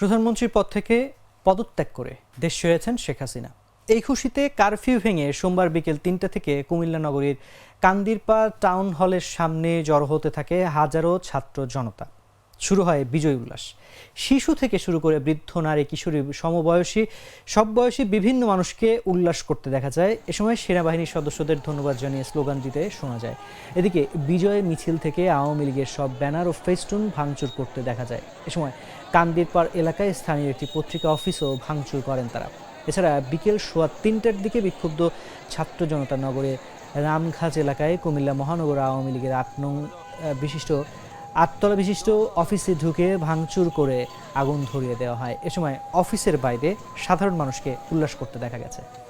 প্রধানমন্ত্রীর পদ থেকে পদত্যাগ করে দেশ ছেড়েছেন শেখ হাসিনা। এই খুশিতে কারফিউ ভেঙে সোমবার বিকেল তিনটা থেকে কুমিল্লা নগরীর কান্দিরপা টাউন হলের সামনে জড়ো হতে থাকে হাজারো ছাত্র জনতা। শুরু হয় বিজয় উল্লাস। শিশু থেকে শুরু করে বৃদ্ধ, নারী, কিশোরী, সমবয়সী, সব বয়সী বিভিন্ন মানুষকে উল্লাস করতে দেখা যায়। এ সময় সেনাবাহিনীর সদস্যদের ধন্যবাদ জানিয়ে স্লোগান দিতে শোনা যায়। এদিকে বিজয় মিছিল থেকে আওয়ামী লীগের সব ব্যানার ও ফেস্টুন ভাঙচুর করতে দেখা যায়। এ সময় কান্দিরপাড় এলাকায় স্থানীয় একটি পত্রিকা অফিসও ভাঙচুর করেন তারা। এছাড়া বিকেল সোয়া তিনটার দিকে বিক্ষুব্ধ ছাত্র জনতা নগরে রামঘাজ এলাকায় কুমিল্লা মহানগর আওয়ামী লীগের আট নং বিশিষ্ট আটতলা বিশিষ্ট অফিসে ঢুকে ভাঙচুর করে আগুন ধরিয়ে দেওয়া হয়। এ সময় অফিসের বাইরে সাধারণ মানুষকে উল্লাস করতে দেখা গেছে।